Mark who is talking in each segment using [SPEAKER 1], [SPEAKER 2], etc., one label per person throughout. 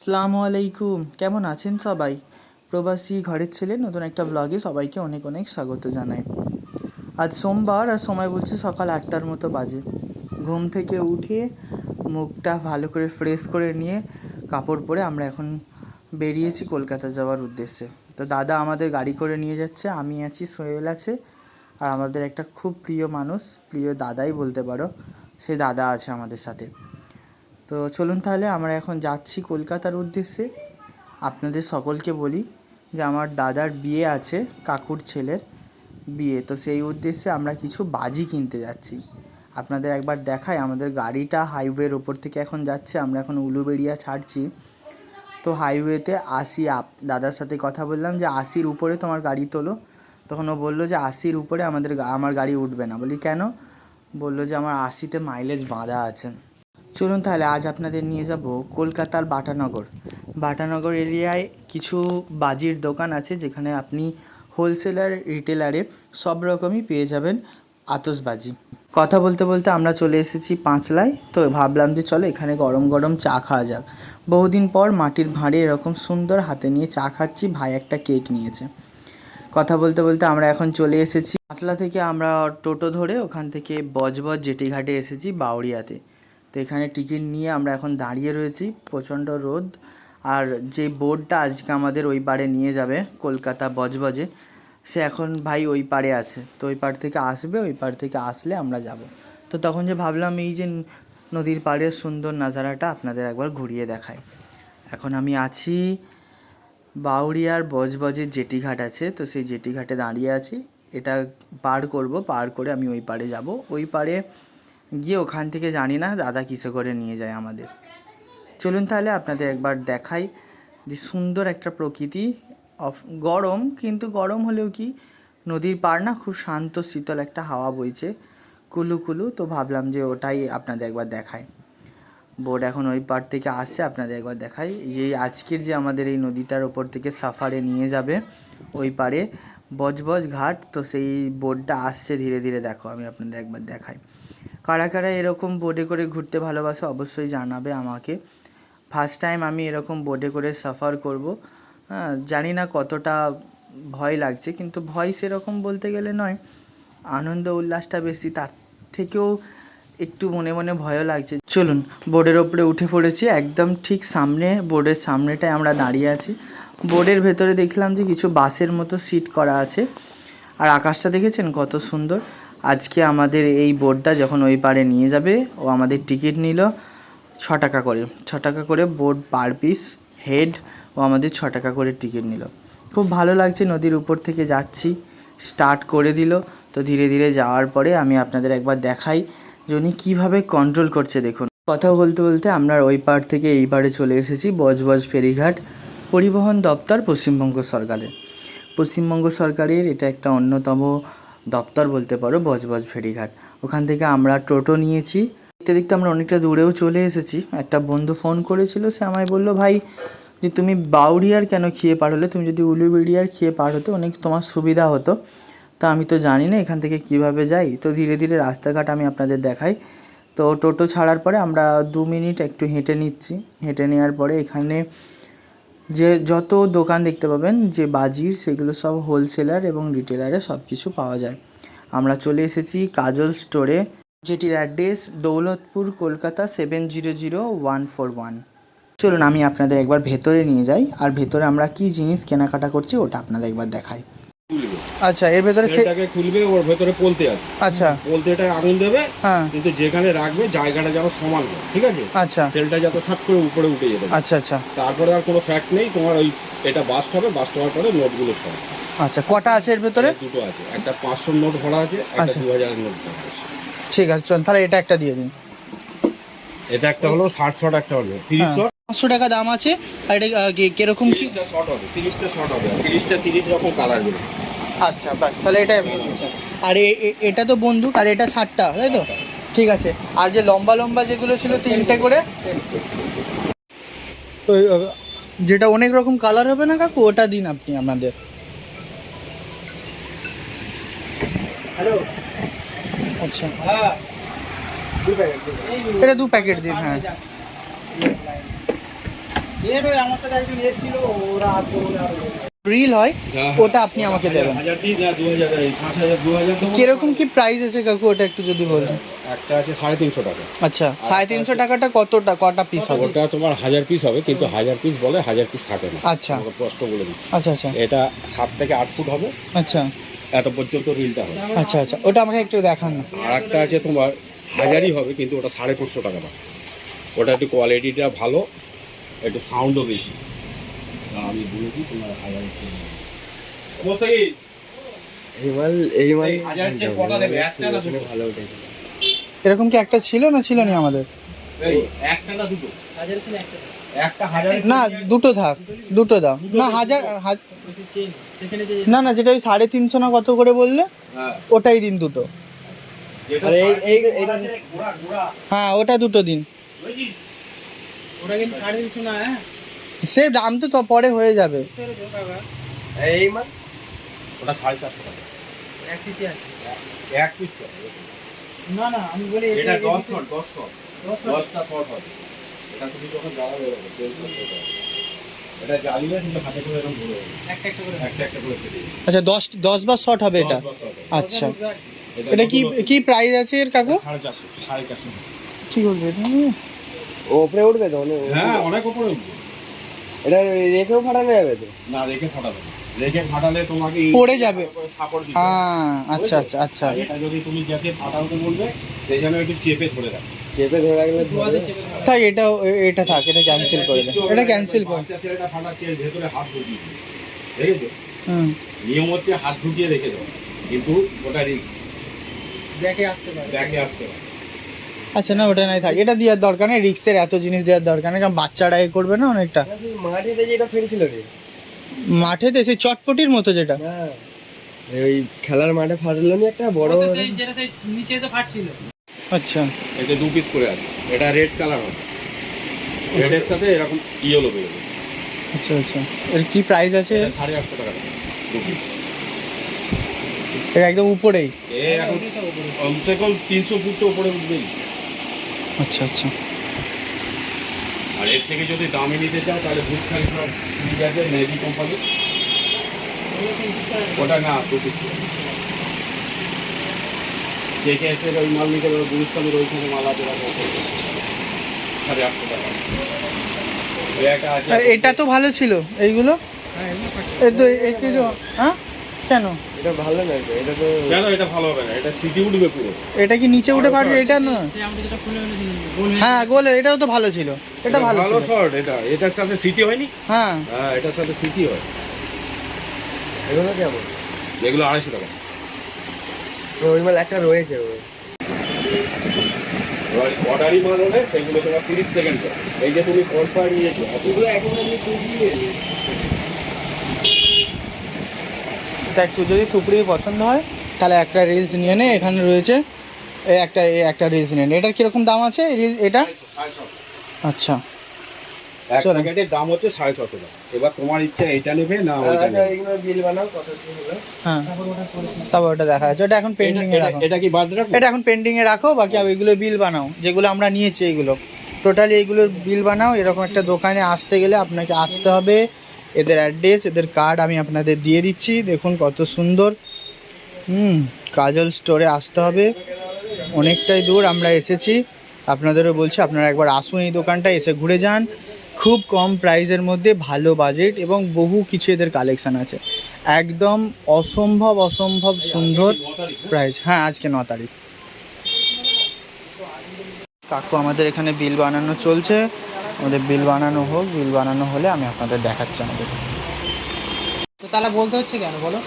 [SPEAKER 1] আসসালামু আলাইকুম। কেমন আছেন সবাই? প্রবাসী ঘরের ছেলে, নতুন একটা ব্লগে সবাইকে অনেক অনেক স্বাগত জানাই। আজ সোমবার আর সময় বলছে সকাল আটটার মতো বাজে। ঘুম থেকে উঠে মুখটা ভালো করে ফ্রেশ করে নিয়ে কাপড় পরে আমরা এখন বেরিয়েছি কলকাতা যাওয়ার উদ্দেশ্যে। তো দাদা আমাদের গাড়ি করে নিয়ে যাচ্ছে, আমি আছি, সোহেল আছে আর আমাদের একটা খুব প্রিয় মানুষ, প্রিয় দাদাই বলতে পারো, সে দাদা আছে আমাদের সাথে। তো চলুন তাহলে আমরা এখন যাচ্ছি কলকাতার উদ্দেশ্যে। আপনাদের সকলকে বলি যে আমার দাদার বিয়ে আছে, কাকুর ছেলের বিয়ে। তো সেই উদ্দেশ্যে আমরা কিছু বাজি কিনতে যাচ্ছি। আপনাদের একবার দেখাই, আমাদের গাড়িটা হাইওয়ের ওপর থেকে এখন যাচ্ছে, আমরা এখন উলুবেড়িয়া ছাড়ছি। তো হাইওয়েতে আশি আপ, দাদার সাথে কথা বললাম যে আশির উপরে তোমার গাড়ি তোলো। তখন ও বলল যে আশির উপরে আমাদের আমার গাড়ি উঠবে না। বলি, কেন? বলল যে আমার আশিতে মাইলেজ বাঁধা আছে। চলুন তাহলে আজ আপনাদের নিয়ে যাব কলকাতার বাটানগর। বাটানগর এরিয়ায় কিছু বাজির দোকান আছে যেখানে আপনি হোলসেলার, রিটেলারে সব রকমই পেয়ে যাবেন আতসবাজি কথা বলতে বলতে আমরা চলে এসেছি পাঁচলায়, তো ভাবলাম যে চলো এখানে গরম গরম চা খাওয়া যাক। বহুদিন পর মাটির ভাঁড়ে এরকম সুন্দর হাতে নিয়ে চা খাচ্ছি, ভাই একটা কেক নিয়েছে। কথা বলতে বলতে আমরা এখন চলে এসেছি পাঁচলা থেকে, আমরা টোটো ধরে ওখান থেকে বজবজ জেটি ঘাটে এসেছি বাউরিয়াতে তো এখানে টিকিট নিয়ে আমরা এখন দাঁড়িয়ে রয়েছি, প্রচণ্ড রোদ। আর যে বোর্ডটা আজকে আমাদের ওই পারে নিয়ে যাবে, কলকাতা বজবজে, সে এখন ভাই ওই পারে আছে। তো ওই পার থেকে আসবে, ওই পার থেকে আসলে আমরা যাব। তো তখন যে ভাবলাম এই যে নদীর পাড়ের সুন্দর নাজারাটা আপনাদের একবার ঘুরিয়ে দেখায় এখন আমি আছি বাউরিয়ার বজবজের জেটিঘাট আছে, তো সেই জেটিঘাটে দাঁড়িয়ে আছি। এটা পার করব, পার করে আমি ওই পারে যাব। ওই পারে গিয়ে ওখান থেকে জানি না, দাদা কিসে করে নিয়ে যায় আমাদের। চলুন তাহলে আপনাদের একবার দেখাই যে সুন্দর একটা প্রকৃতি অফ, গরম, কিন্তু গরম হলেও কি নদীর পার না খুব শান্ত, শীতল একটা হাওয়া বইছে। কুলু কুলু, তো ভাবলাম যে ওটাই আপনাদের একবার দেখায় বোট এখন ওই পার থেকে আসছে, আপনাদের একবার দেখাই। যে আজকের যে আমাদের এই নদীটার ওপর থেকে সাফারে নিয়ে যাবে ওই পারে বজবজ ঘাট, তো সেই বোটটা আসছে ধীরে ধীরে, দেখো আমি আপনাদের একবার দেখাই। কারা কারা এরকম বোটে করে ঘুরতে ভালোবাসে অবশ্যই জানাবে আমাকে। ফার্স্ট টাইম আমি এরকম বোটে করে সাফার করব। হ্যাঁ জানি না কতটা ভয় লাগছে, কিন্তু ভয় সেরকম বলতে গেলে নয়। আনন্দ উল্লাসটা বেশি, তার থেকেও একটু মনে মনে ভয়ও লাগছে। চলুন বোর্ডের ওপরে উঠে পড়েছি, একদম ঠিক সামনে বোর্ডের সামনেটায় আমরা দাঁড়িয়ে আছি। বোর্ডের ভেতরে দেখলাম যে কিছু বাসের মতো সিট করা আছে। আর আকাশটা দেখেছেন কত সুন্দর? আজকে আমাদের এই বোর্ডটা যখন ওই পারে নিয়ে যাবে, ও আমাদের টিকিট নিল ছ টাকা করে। ছ টাকা করে বোর্ড পার পিস, হেড, ও আমাদের ছ টাকা করে টিকিট নিল। খুব ভালো লাগছে, নদীর উপর থেকে যাচ্ছি, স্টার্ট করে দিল। তো ধীরে ধীরে যাওয়ার পরে আমি আপনাদের একবার দেখাই যে উনি কীভাবে কন্ট্রোল করছে, দেখুন। কথা বলতে বলতে আমরা ওই পার থেকে এই পারে চলে এসেছি, বজবজ ফেরিঘাট, পরিবহন দপ্তর, পশ্চিমবঙ্গ সরকারের। পশ্চিমবঙ্গ সরকারের এটা একটা অন্যতম দপ্তর বলতে পারো, বজবজ ফেরিঘাট। ওখান থেকে আমরা টোটো নিয়েছি। দেখতে দেখতে আমরা অনেকটা দূরেও চলে এসেছি। একটা বন্ধু ফোন করেছিল, সে আমায় বলল, ভাই, যে তুমি বাউরিয়ার কেন খেয়ে পার হলে? তুমি যদি উলুবেড়িয়ার খেয়ে পার হতে, অনেক তোমার সুবিধা হতো। তা আমি তো জানি না এখান থেকে কীভাবে যাই। তো ধীরে ধীরে রাস্তাঘাট আমি আপনাদের দেখাই। তো টোটো ছাড়ার পরে আমরা দু মিনিট একটু হেঁটে নিচ্ছি। হেঁটে নেওয়ার পরে এখানে যে যত দোকান দেখতে পাবেন, যে বাজির সেগুলো সব হোলসেলার এবং রিটেলারে সব কিছু পাওয়া যায়। আমরা চলে এসেছি কাজল স্টোরে যেটির address Daulatpur, Kolkata seven zero zero one four one চলুন, আমি আপনাদের একবার ভেতরে নিয়ে যাই, আর ভেতরে আমরা কি জিনিস কেনাকাটা করছি, ওটা আপনাদের একবার দেখাই। আচ্ছা এর ভেতরে
[SPEAKER 2] সেটাকে খুলবে ওর ভেতরে পোলতে আছে।
[SPEAKER 1] আচ্ছা।
[SPEAKER 2] পোলতেটা আগুন দেবে
[SPEAKER 1] হ্যাঁ।
[SPEAKER 2] কিন্তু যেখানে রাখবে জায়গাটা যেন সমান হয় ঠিক আছে?
[SPEAKER 1] আচ্ছা।
[SPEAKER 2] সেলটা যাতে সাট করে উপরে উঠে যেতে
[SPEAKER 1] আচ্ছা আচ্ছা।
[SPEAKER 2] তারপরে আর কোনো ফ্যাক্ট নেই তোমার ওই এটা বাস্ট হবে বাস্ট হওয়ার পরে নোটগুলো সব।
[SPEAKER 1] আচ্ছা কটা আছে এর ভেতরে?
[SPEAKER 2] দুটো আছে। একটা পাঁচশো নোট ভরা আছে একটা
[SPEAKER 1] আচ্ছা।
[SPEAKER 2] দু হাজারের নোট ভরা আছে।
[SPEAKER 1] ঠিক আছে চল তাহলে এটা একটা দিয়ে দিন।
[SPEAKER 2] এটা একটা হলো ষাট শট একটা হলো তিরিশ
[SPEAKER 1] হ্যাঁ।
[SPEAKER 2] শট
[SPEAKER 1] পাঁচশো টাকা দাম আছে আর এটা কীরকম কি?
[SPEAKER 2] শট হবে তিরিশটা শট হবে। তিরিশটা তিরিশ রকম কালার বেরোবে
[SPEAKER 1] আচ্ছা বাস তাহলে এটা আপনি দিচ্ছেন আর এটা তো বন্দুক আর এটা ষাটটা তাই তো? ঠিক আছে। আর যে লম্বা লম্বা যেগুলো ছিল তিনটে করে? যেটা অনেক রকম কালার হবে না কাকু? ওটা দিন আপনি আমাদের। হ্যালো আচ্ছা। এটা দু প্যাকেট দিন হ্যাঁ।
[SPEAKER 3] এর ওই আমার সাথে একজন এসেছিল ওরা হাত করে
[SPEAKER 1] রিল হয় ওটা আপনি আমাকে দেবেন। কীরকম কি প্রাইস আছে কাকু? ওটা একটু যদি বলতেন
[SPEAKER 2] একটা আছে সাড়ে তিনশো টাকা।
[SPEAKER 1] আচ্ছা সাড়ে তিনশো টাকাটা কতটা কটা পিস হবে?
[SPEAKER 2] ওটা তোমার হাজার পিস হবে কিন্তু হাজার পিস বলে হাজার পিস থাকে না।
[SPEAKER 1] আচ্ছা।
[SPEAKER 2] তোমাকে স্পষ্ট বলে দিচ্ছি।
[SPEAKER 1] আচ্ছা আচ্ছা।
[SPEAKER 2] এটা সাত থেকে আট ফুট হবে।
[SPEAKER 1] আচ্ছা।
[SPEAKER 2] এত পর্যন্ত রিলটা হবে।
[SPEAKER 1] আচ্ছা আচ্ছা। ওটা আমাকে একটু দেখান না।
[SPEAKER 2] আর একটা আছে তোমার হাজারই হবে কিন্তু ওটা সাড়ে পাঁচশো টাকা ওটা একটু কোয়ালিটিটা ভালো একটু সাউন্ডও বেশি। আমি বলে দিই তোমার হাজার
[SPEAKER 1] এরকম কি একটা ছিল না ছিল না আমাদের?
[SPEAKER 2] না দুটো?
[SPEAKER 3] হাজার কিনা একটা?
[SPEAKER 2] একটা হাজার
[SPEAKER 1] না দুটো থাক দুটো দাও। না হাজার হাজ-
[SPEAKER 3] চেন সেখানে যে
[SPEAKER 1] না না যেটা ওই সাড়ে তিনশো না কত করে বললে?
[SPEAKER 2] হ্যাঁ।
[SPEAKER 1] ওটাই দিন দুটো। হ্যাঁ ওটা দুটো দিন।
[SPEAKER 3] কিন্তু সাড়ে তিনশো না হ্যাঁ?
[SPEAKER 1] সে দাম তো তো পরে হয়ে যাবে।
[SPEAKER 4] এই মাল?
[SPEAKER 2] ওটা সাড়ে চারশো টাকা।
[SPEAKER 3] এক পিসে
[SPEAKER 2] এক পিস
[SPEAKER 3] না না আমি বলি
[SPEAKER 2] এটা
[SPEAKER 3] এটা
[SPEAKER 2] দশ শট দশ শট। দশটা শট হবে। এটা তুমি যখন জ্বালাবে এরকম, তেল এটা জ্বালিয়ে কিন্তু হাতে করে এরকম ঘুরে
[SPEAKER 3] একটা একটা করে।
[SPEAKER 2] একটা একটা করে
[SPEAKER 1] আচ্ছা দশ দশ বার শট হবে এটা। আচ্ছা।
[SPEAKER 2] এটা
[SPEAKER 1] কি কি প্রাইস আছে এর কাকু?
[SPEAKER 2] সাড়ে চারশো সাড়ে চারশো।
[SPEAKER 1] কি বলবে
[SPEAKER 4] ও উপরে উঠবে তো? মানে
[SPEAKER 2] হ্যাঁ অনেক উপরে উঠবে।
[SPEAKER 4] এটা রেখেও ফাটানো যাবে তো?
[SPEAKER 2] না রেখে ফাটাবে রেখে ফাটালে তোমাকে
[SPEAKER 1] পড়ে যাবে।
[SPEAKER 2] সাপোর্ট দিতে হবে।
[SPEAKER 1] হ্যাঁ আচ্ছা আচ্ছা। আচ্ছা
[SPEAKER 2] এটা যদি তুমি যাকে ফাটাতে বলবে সেই জন্য একটু চেপে ধরে রাখবে
[SPEAKER 4] চেপে ধরে রাখলে।
[SPEAKER 1] থাক এটা এটা থাক এটা ক্যান্সেল করে দে। এটা ক্যান্সেল কর
[SPEAKER 2] বাচ্চা ছেলেটা ফাটাচ্ছে ভেতরে হাত ঢুকিয়ে দিবে।
[SPEAKER 1] হুম।
[SPEAKER 2] নিয়ম হচ্ছে হাত ঢুকিয়ে রেখে দাও কিন্তু ওটা রিক্স
[SPEAKER 3] দেখে আসতে পারে।
[SPEAKER 2] দেখে আসতে হবে
[SPEAKER 1] আচ্ছা না ওটা নাই থাক। এটা দেওয়ার দরকার নেই রিক্সের এত জিনিস দেওয়ার দরকার নেই কারণ বাচ্চারা এ করবে না অনেকটা।
[SPEAKER 4] সেই যেটা ফেলছিল রে।
[SPEAKER 1] মাঠেতে সেই চটপটির মতো যেটা।
[SPEAKER 4] ওই খেলার মাঠে ফাটলো নি একটা বড়
[SPEAKER 3] সেই যেটা সেই নিচে এসে ফাটছিল।
[SPEAKER 1] আচ্ছা।
[SPEAKER 2] এতে দু পিস করে আছে। এটা রেড কালার হবে। রেডের সাথে এরকম ইয়েলো বেরোবে।
[SPEAKER 1] আচ্ছা আচ্ছা। এর কি প্রাইস আছে?
[SPEAKER 2] এটা সাড়ে আটশো টাকা দু পিস
[SPEAKER 1] এটা একদম উপরেই।
[SPEAKER 2] এ এখন কমসে কম তিনশো ফুট তো উপরে উঠবেই।
[SPEAKER 1] আচ্ছা আচ্ছা।
[SPEAKER 2] আর এর থেকে যদি দামে নিতে চাও তাহলে বুঝ খালিফা সিরিজ আছে নেভি কোম্পানি। ওটা না দু পিস। কে কে এসে ওই মাল নিতে পারো গুলিস্তানের ওইখানে মাল আছে সাড়ে আটশো টাকা। এই
[SPEAKER 1] এটা তো ভালো ছিল এইগুলো?
[SPEAKER 3] হ্যাঁ?
[SPEAKER 1] কেন?
[SPEAKER 4] এটা ভালো তো এটা তো
[SPEAKER 2] কেন এটা ভালো হবে না? এটা সিটি উঠবে পুরো।
[SPEAKER 1] এটা কি নিচে উঠে পারছে এটা না।
[SPEAKER 3] হয়ে
[SPEAKER 1] গোল এটাও তো ভালো ছিল। এটা ভালো ছিল।
[SPEAKER 2] শর্ট এটা। এটার সাথে সিটি হয়নি?
[SPEAKER 1] হ্যাঁ।
[SPEAKER 2] হ্যাঁ এটার সাথে সিটি হয়।
[SPEAKER 4] এগুলো কেমন?
[SPEAKER 2] যেগুলো আড়াইশো টাকা।
[SPEAKER 4] তো ওই মাল একটা রয়েছে
[SPEAKER 2] মাল হলে সেগুলো তোমার তিরিশ সেকেন্ড এই যে তুমি কনফার্ট নিয়েছো অতগুলো এখন আমি
[SPEAKER 1] দেখ তুই যদি থুপড়িয়ে পছন্দ হয় তাহলে একটা রিলস নিয়ে নে এখানে রয়েছে এই একটা এই একটা রিলস নিয়ে নে। এটার কীরকম দাম আছে রিল এটা? আচ্ছা।
[SPEAKER 2] এক। প্যাকেটের দাম হচ্ছে সাড়ে ছশো টাকা। এবার তোমার ইচ্ছা এটা নেবে না
[SPEAKER 4] আচ্ছা বিল বানাও কত কি হলো
[SPEAKER 1] হ্যাঁ।
[SPEAKER 3] তারপর ওটা করে
[SPEAKER 1] তারপর ওটা দেখা যাচ্ছে। ওটা এখন পেন্ডিং এ রাখো।
[SPEAKER 2] এটা কি বাদ রাখো?
[SPEAKER 1] এটা এখন পেন্ডিং এ রাখো বাকি আর ওইগুলো বিল বানাও। যেগুলো আমরা নিয়েছি এইগুলো। টোটালি এইগুলোর বিল বানাও। এরকম একটা দোকানে আসতে গেলে আপনাকে আসতে হবে। এদের অ্যাড্রেস এদের কার্ড আমি আপনাদের দিয়ে দিচ্ছি। দেখুন কত সুন্দর। হুম, কাজল স্টোরে আসতে হবে। অনেকটাই দূর আমরা এসেছি। আপনাদেরও বলছি, আপনারা একবার আসুন এই দোকানটা এসে ঘুরে যান। খুব কম প্রাইসের মধ্যে ভালো বাজেট এবং বহু কিছু এদের কালেকশান আছে। একদম অসম্ভব অসম্ভব সুন্দর প্রাইস হ্যাঁ আজকে ন তারিখ। কাকু আমাদের এখানে বিল বানানো চলছে। আমাদের বিল বানানো হোক বিল বানানো হলে আমি আপনাদের দেখাচ্ছি আমাদের।
[SPEAKER 3] তো তাহলে বলতে হচ্ছে কেন বলো?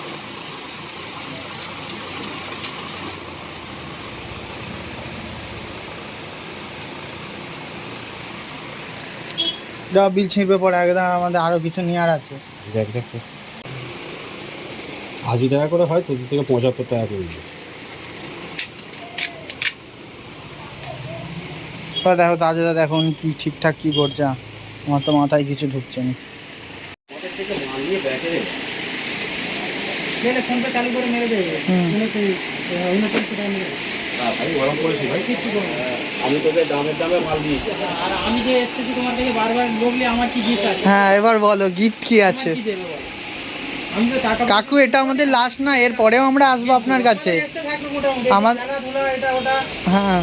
[SPEAKER 1] যা বিল ছিঁড়বে পরে একদম আমাদের আরও কিছু নেওয়ার আছে।
[SPEAKER 2] দেখ দেখ। আশি টাকা করে হয় তোদের থেকে পঁচাত্তর টাকা করে
[SPEAKER 1] এবার দেখো তাজা দেখুন কি ঠিকঠাক কি করছে। আমার তো মাথায় কিছু ঢুকছে না। হ্যাঁ এবার বলো গিফট কি আছে? কাকু এটা আমাদের লাস্ট না এর পরেও আমরা আসব আপনার কাছে। আমার- হ্যাঁ।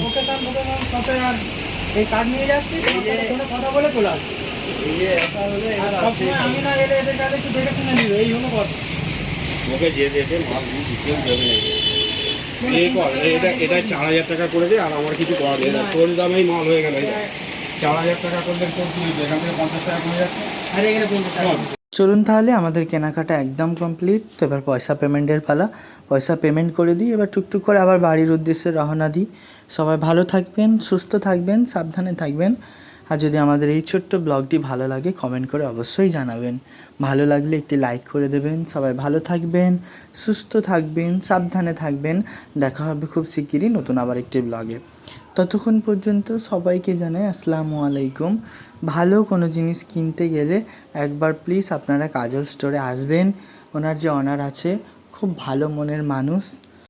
[SPEAKER 3] এই কার্ড নিয়ে যাচ্ছি কথা বলে চলে আসছি। সবসময় আমি না এলে এদের কাছে একটু দেখে শুনে নিবে এই হলো কথা।
[SPEAKER 2] ওকে যে মাল কেউ দেবে এই কর এটা এটা চার হাজার টাকা করে দে আর আমার কিছু করা নেই। তোর দামেই মাল হয়ে গেল চার হাজার টাকা করলে তোর? থেকে পঞ্চাশ টাকা কমে যাচ্ছে?
[SPEAKER 3] আরে এখানে
[SPEAKER 1] চলুন তাহলে, আমাদের কেনাকাটা একদম কমপ্লিট তো এবার পয়সা পেমেন্টের পালা। পয়সা পেমেন্ট করে দিই, এবার টুকটুক করে আবার বাড়ির উদ্দেশ্যে রওনা দিই। সবাই ভালো থাকবেন, সুস্থ থাকবেন, সাবধানে থাকবেন। আর যদি আমাদের এই ছোট্ট ব্লগটি ভালো লাগে কমেন্ট করে অবশ্যই জানাবেন। ভালো লাগলে একটি লাইক করে দেবেন। সবাই ভালো থাকবেন, সুস্থ থাকবেন, সাবধানে থাকবেন। দেখা হবে খুব শিগগিরই নতুন আবার একটি ব্লগে। ততক্ষণ পর্যন্ত সবাইকে জানাই আসসালামু আলাইকুম। ভালো কোনো জিনিস কিনতে গেলে একবার প্লিজ আপনারা কাজল স্টোরে আসবেন। ওনার যে অনার আছে, খুব ভালো মনের মানুষ।